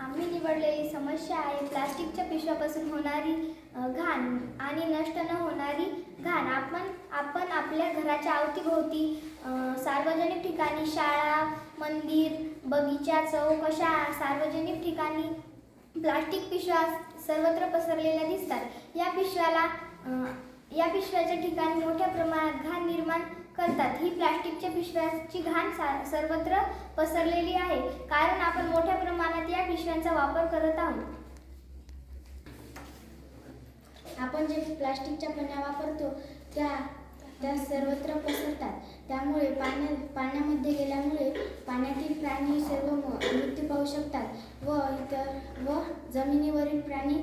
आम्ही निवडलेली समस्या आहे प्लास्टिकच्या पिशव्यापासून होणारी घाण आणि नष्ट न होणारी घाण. आपण आपण आपल्या घराच्या अवतीभोवती सार्वजनिक ठिकाणी शाळा मंदिर बगीचा चौक अशा सार्वजनिक ठिकाणी प्लास्टिक पिशव्या सर्वत्र पसरलेल्या दिसतात. या पिशव्याला या पिशव्याच्या ठिकाणी मोठ्या प्रमाणात घाण निर्माण करतात. ही प्लास्टिकच्या पिशव्याची घाण सा- सर्वत्र पसरलेली आहे. कारण आपण मोठ्या प्रमाणात या पिशव्यांचा वापर करत आहोत. आपण जे प्लास्टिकच्या पण्या वापरतो त्या त्या सर्वत्र पसरतात. त्यामुळे पाण्या पाण्यामध्ये गेल्यामुळे पाण्यातील प्राणी सर्व मृत्यू पाहू शकतात व इतर व जमिनीवरील प्राणी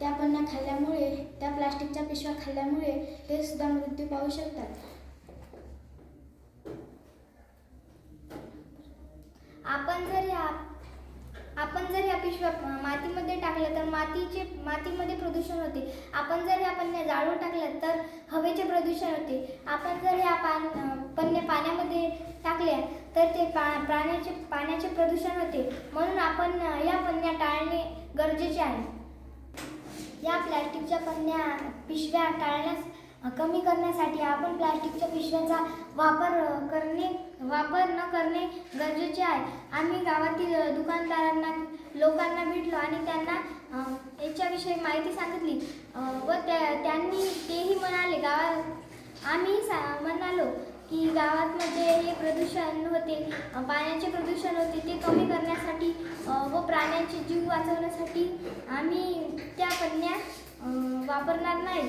त्या पन्ना खाल्ल्यामुळे त्या प्लास्टिकच्या पिशव्या खाल्ल्यामुळे ते सुद्धा मृत्यू पाहू शकतात. आपण जर या आपण जर या पिशव्या मातीमध्ये टाकल्या तर मातीचे मातीमध्ये प्रदूषण होते. आपण जर या पन्न्या जाळून टाकल्या तर हवेचे प्रदूषण होते. आपण जर या पान अ, पन्न्या पाण्यामध्ये टाकल्या तर ते पा प्राण्याचे पाण्याचे प्रदूषण होते. म्हणून आपण या पन्न्या टाळणे गरजेचे आहे. या प्लॅस्टिकच्या पन्न्या पिशव्या टाळण्यास कमी करण्यासाठी आपण प्लास्टिकच्या पिशव्यांचा वापर करणे वापर न करणे गरजेचे आहे. आम्ही गावातील दुकानदारांना लोकांना भेटलो आणि त्यांना याच्याविषयी माहिती सांगितली. व त्या त्यांनी तेही म्हणाले गावात आम्ही सा म्हणालो की गावात म्हणजे हे प्रदूषण होते पाण्याचे प्रदूषण होते ते कमी करण्यासाठी व प्राण्यांचे जीव वाचवण्यासाठी आम्ही त्या पन्न्या वापरणार नाही.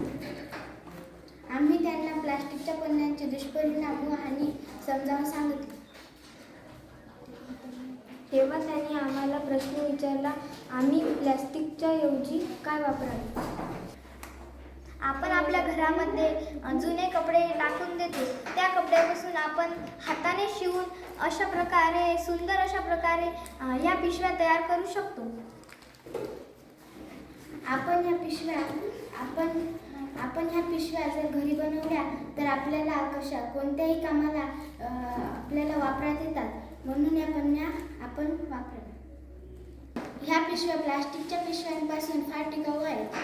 आम्ही त्यांना प्लास्टिकच्या पन्न्यांचे दुष्परिणाम व हानी समजावून सांगितले. तेव्हा त्यांनी आम्हाला प्रश्न विचारला आम्ही प्लास्टिकच्या ऐवजी काय वापरावे? आपण आपल्या घरामध्ये जुने कपडे टाकून देतो. त्या कपड्यापासून आपण हाताने शिवून अशा प्रकारे सुंदर अशा प्रकारे या पिशव्या तयार करू शकतो. आपण ह्या पिशव्या आपण आपण ह्या पिशव्या जर घरी बनवल्या तर आपल्याला कशा कोणत्याही कामाला आपल्याला वापरात येतात म्हणून या पन्न्या आपण वापरा ह्या पिशव्या प्लास्टिकच्या पिशव्यांपासून फार टिकाऊ आहेत.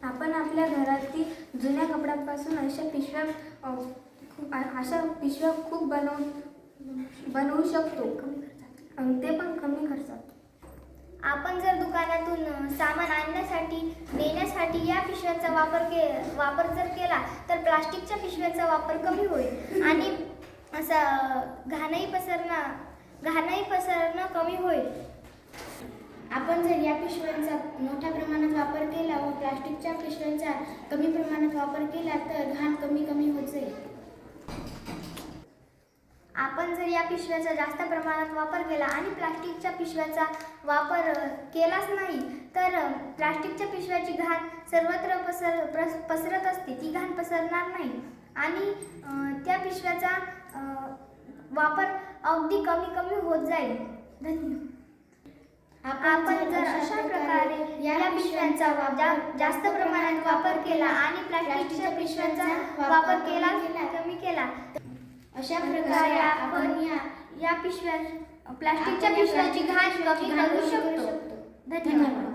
आपण आपल्या घरातील जुन्या कपड्यांपासून अशा पिशव्या खूप अशा पिशव्या खूप बनवू बनवू शकतो. करण्यासाठी या पिशव्यांचा वापर के वापर जर केला तर प्लास्टिकच्या पिशव्यांचा वापर कमी होईल. आणि असं घाणही पसरणं घाणही पसरणं कमी होईल. आपण जर या पिशव्यांचा मोठ्या प्रमाणात वापर केला व प्लास्टिकच्या पिशव्यांचा कमी प्रमाणात वापर केला तर घाण कमी कमी होत जाईल. आपण जर या पिशव्याचा जास्त प्रमाणात वापर केला आणि प्लास्टिकच्या पिशव्याचा वापर केलाच नाही तर प्लास्टिकच्या पिशव्याची घाण सर्वत्र पसर प्रस- पसरत असते ती घाण पसरणार नाही. आणि त्या पिशव्याचा वापर अगदी कमी कमी होत जाईल. धन्यवाद. आपण जर अशा प्रकारे या पिशव्यांचा जास्त प्रमाणात वापर केला आणि प्लास्टिकच्या पिशव्यांचा वापर केला. कमी केला. अशा प्रकारे आपण या या पिशव्या प्लास्टिकच्या पिशव्याची घाण कमी करू शकतो. धन्यवाद.